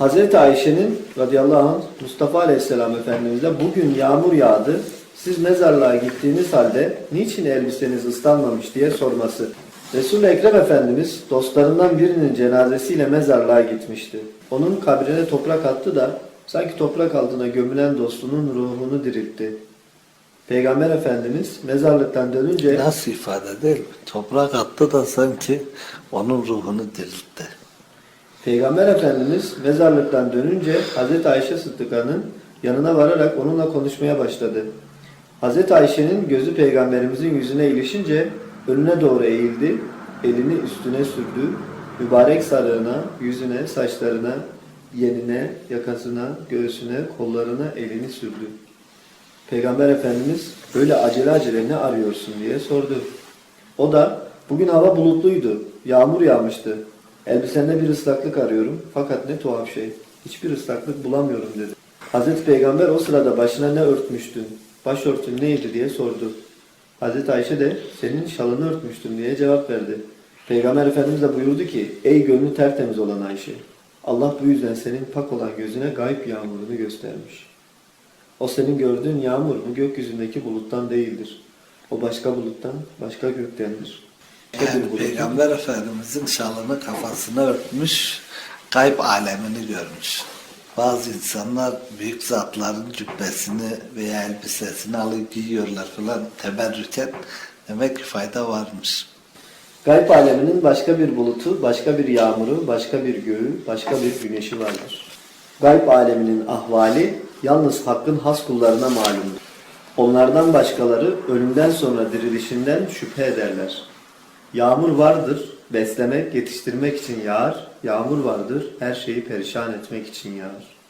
Hazreti Ayşe'nin radıyallahu anh Mustafa aleyhisselam efendimizle bugün yağmur yağdı. Siz mezarlığa gittiğiniz halde niçin elbiseniz ıslanmamış diye sorması. Resul-i Ekrem Efendimiz dostlarından birinin cenazesiyle mezarlığa gitmişti. Onun kabrine toprak attı da sanki toprak altına gömülen dostunun ruhunu diriltti. Peygamber Efendimiz mezarlıktan dönünce Nasıl ifade değil mi? Toprak attı da sanki onun ruhunu diriltti. Peygamber Efendimiz mezarlıktan dönünce Hazreti Ayşe Sıddıka'nın yanına vararak onunla konuşmaya başladı. Hazreti Ayşe'nin gözü Peygamberimizin yüzüne ilişince önüne doğru eğildi, elini üstüne sürdü, mübarek sarığına, yüzüne, saçlarına, yenine, yakasına, göğsüne, kollarına elini sürdü. Peygamber Efendimiz böyle acele acele ne arıyorsun diye sordu. O da bugün hava bulutluydu, yağmur yağmıştı. Elbisende bir ıslaklık arıyorum fakat ne tuhaf şey, hiçbir ıslaklık bulamıyorum dedi. Hazreti Peygamber o sırada başına ne örtmüştün, başörtün neydi diye sordu. Hazreti Ayşe de senin şalını örtmüştüm diye cevap verdi. Peygamber Efendimiz de buyurdu ki ey gönlü tertemiz olan Ayşe Allah bu yüzden senin pak olan gözüne gayb yağmurunu göstermiş. O senin gördüğün yağmur bu gökyüzündeki buluttan değildir. O başka buluttan, başka göktendir. Yani Peygamber Efendimizin şalını kafasına örtmüş, kayıp alemini görmüş. Bazı insanlar büyük zatların cübbesini veya elbisesini alıp giyiyorlar falan teberrüken demek ki fayda varmış. Gayb aleminin başka bir bulutu, başka bir yağmuru, başka bir göğü, başka bir güneşi vardır. Gayb aleminin ahvali yalnız hakkın has kullarına malumdur. Onlardan başkaları ölümden sonra dirilişinden şüphe ederler. Yağmur vardır, beslemek, yetiştirmek için yağar. Yağmur vardır, her şeyi perişan etmek için yağar.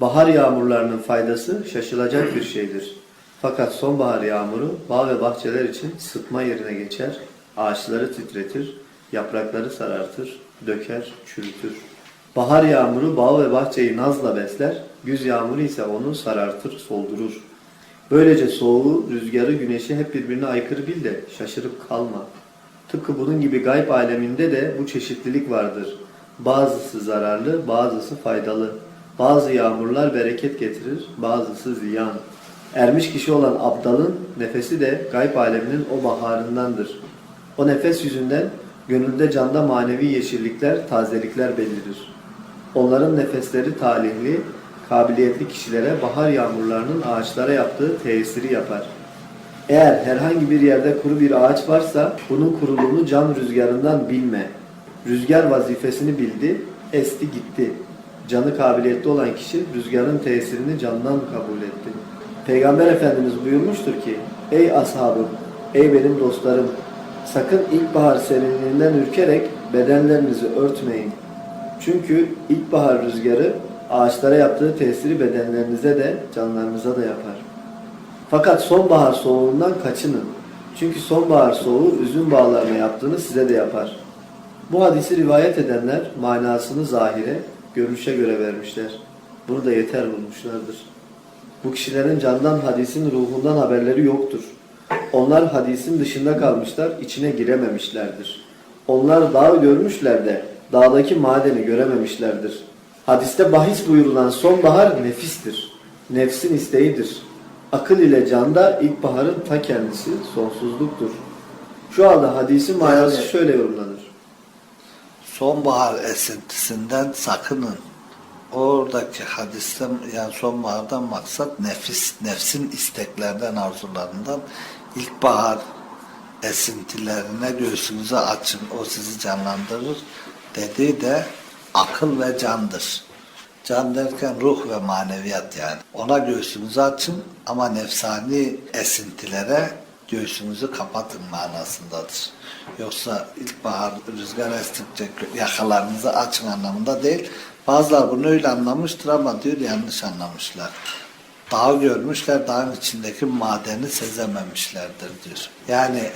Bahar yağmurlarının faydası şaşılacak bir şeydir. Fakat sonbahar yağmuru bağ ve bahçeler için sıtma yerine geçer, ağaçları titretir, yaprakları sarartır, döker, çürütür. Bahar yağmuru bağ ve bahçeyi nazla besler, güz yağmuru ise onu sarartır, soldurur. Böylece soğuğu, rüzgarı, güneşi hep birbirine aykırı bil de şaşırıp kalma. Tıpkı bunun gibi gayb aleminde de bu çeşitlilik vardır. Bazısı zararlı, bazısı faydalı. Bazı yağmurlar bereket getirir, bazısı ziyan. Ermiş kişi olan abdalın nefesi de gayb aleminin o baharındandır. O nefes yüzünden gönülde canda manevi yeşillikler, tazelikler belirir. Onların nefesleri talihli, kabiliyetli kişilere bahar yağmurlarının ağaçlara yaptığı tesiri yapar. Eğer herhangi bir yerde kuru bir ağaç varsa bunun kuruluğunu can rüzgarından bilme. Rüzgar vazifesini bildi, esti gitti. Canı kabiliyetli olan kişi rüzgarın tesirini candan kabul etti. Peygamber Efendimiz buyurmuştur ki, Ey ashabım, ey benim dostlarım, sakın ilkbahar serinliğinden ürkerek bedenlerinizi örtmeyin. Çünkü ilkbahar rüzgarı ağaçlara yaptığı tesiri bedenlerinize de canlarınıza da yapar. Fakat sonbahar soğuğundan kaçının. Çünkü sonbahar soğuğu üzüm bağlarına yaptığını size de yapar. Bu hadisi rivayet edenler manasını zahire, görünüşe göre vermişler. Bunu da yeter bulmuşlardır. Bu kişilerin candan hadisin ruhundan haberleri yoktur. Onlar hadisin dışında kalmışlar, içine girememişlerdir. Onlar dağı görmüşler de dağdaki madeni görememişlerdir. Hadiste bahis buyurulan sonbahar nefistir. Nefsin isteğidir. Akıl ile canda ilkbaharın ta kendisi sonsuzluktur. Şu halde hadisin manası Yani- şöyle yorumlanır. Sonbahar esintisinden sakının. Oradaki hadisten yani sonbahardan maksat nefis, nefsin isteklerden, arzularından ilkbahar esintilerine göğsünüzü açın, o sizi canlandırır. Dediği de akıl ve candır. Can derken ruh ve maneviyat yani. Ona göğsünüzü açın ama nefsani esintilere göğsünüzü kapatın manasındadır. Yoksa ilkbahar rüzgar estikçe yakalarınızı açın anlamında değil. Bazılar bunu öyle anlamıştır ama diyor yanlış anlamışlar. Dağı görmüşler, dağın içindeki madeni sezememişlerdir diyor. Yani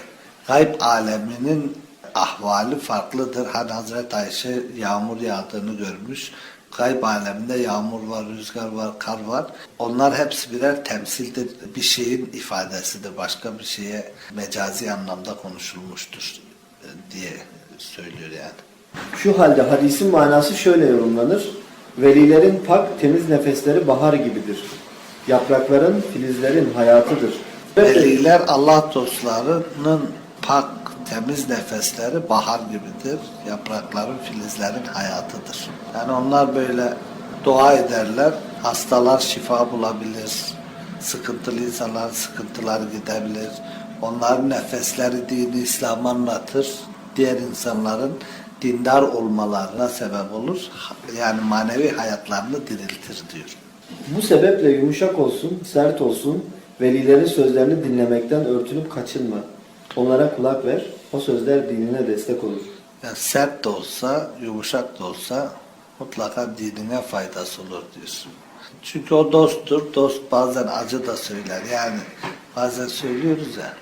gayb aleminin ahvali farklıdır. Hani Hazreti Ayşe yağmur yağdığını görmüş. Gayb aleminde yağmur var, rüzgar var, kar var. Onlar hepsi birer temsildir. Bir şeyin ifadesidir. Başka bir şeye mecazi anlamda konuşulmuştur e, diye söylüyor yani. Şu halde hadisin manası şöyle yorumlanır. Velilerin pak, temiz nefesleri bahar gibidir. Yaprakların, filizlerin hayatıdır. Veliler Allah dostlarının pak, temiz nefesleri bahar gibidir. Yaprakların, filizlerin hayatıdır. Yani onlar böyle dua ederler, hastalar şifa bulabilir. Sıkıntılı insanların sıkıntıları gidebilir. Onların nefesleri dini İslam'ı anlatır. Diğer insanların dindar olmalarına sebep olur. Yani manevi hayatlarını diriltir diyor. Bu sebeple yumuşak olsun, sert olsun, velilerin sözlerini dinlemekten örtünüp kaçınma. Onlara kulak ver, o sözler dinine destek olur. Yani sert de olsa, yumuşak da olsa mutlaka dinine faydası olur diyorsun. Çünkü o dosttur. Dost bazen acı da söyler. Yani bazen söylüyoruz ya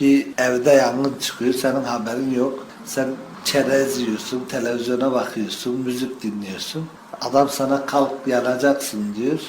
bir evde yangın çıkıyor senin haberin yok. Sen çerez yiyorsun, televizyona bakıyorsun, müzik dinliyorsun. Adam sana kalk yanacaksın diyor.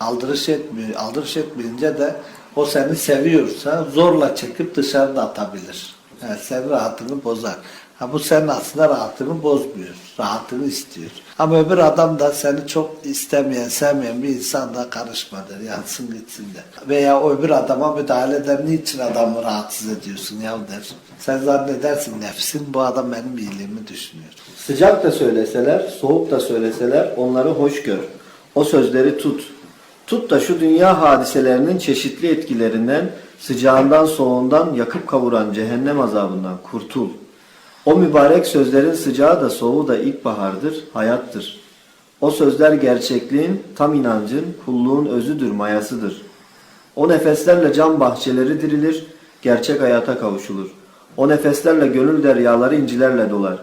Aldırış etmiyor. Aldırış etmeyince de o seni seviyorsa zorla çekip dışarıda atabilir. Yani senin rahatını bozar. Ha bu senin aslında rahatını bozmuyor. Rahatını istiyor. Ama öbür adam da seni çok istemeyen, sevmeyen bir insan da karışmadır. Yansın gitsin de. Veya öbür adama müdahale eder. Niçin adamı rahatsız ediyorsun ya der. Sen zannedersin nefsin bu adam benim iyiliğimi düşünüyor. Sıcak da söyleseler, soğuk da söyleseler onları hoş gör. O sözleri tut. Tut da şu dünya hadiselerinin çeşitli etkilerinden, sıcağından soğuğundan yakıp kavuran cehennem azabından kurtul. O mübarek sözlerin sıcağı da soğuğu da ilkbahardır, hayattır. O sözler gerçekliğin, tam inancın, kulluğun özüdür, mayasıdır. O nefeslerle cam bahçeleri dirilir, gerçek hayata kavuşulur. O nefeslerle gönül deryaları incilerle dolar.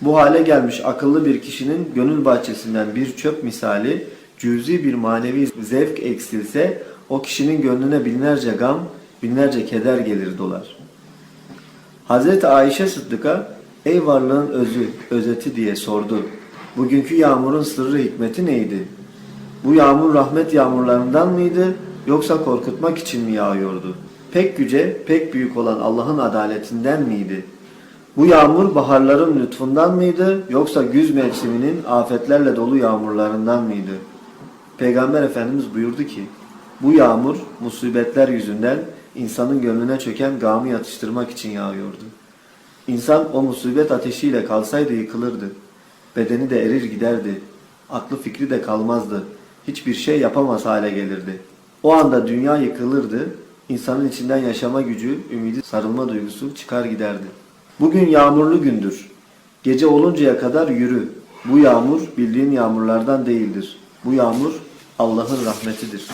Bu hale gelmiş akıllı bir kişinin gönül bahçesinden bir çöp misali, cüzi bir manevi zevk eksilse, o kişinin gönlüne binlerce gam, binlerce keder gelir dolar. Hazreti Ayşe Sıddık'a ey varlığın özü, özeti diye sordu. Bugünkü yağmurun sırrı hikmeti neydi? Bu yağmur rahmet yağmurlarından mıydı yoksa korkutmak için mi yağıyordu? Pek yüce, pek büyük olan Allah'ın adaletinden miydi? Bu yağmur baharların lütfundan mıydı yoksa güz mevsiminin afetlerle dolu yağmurlarından mıydı? Peygamber Efendimiz buyurdu ki, bu yağmur musibetler yüzünden insanın gönlüne çöken gamı yatıştırmak için yağıyordu. İnsan o musibet ateşiyle kalsaydı yıkılırdı. Bedeni de erir giderdi. Aklı fikri de kalmazdı. Hiçbir şey yapamaz hale gelirdi. O anda dünya yıkılırdı. İnsanın içinden yaşama gücü, ümidi, sarılma duygusu çıkar giderdi. Bugün yağmurlu gündür. Gece oluncaya kadar yürü. Bu yağmur bildiğin yağmurlardan değildir. Bu yağmur Allah'ın rahmetidir.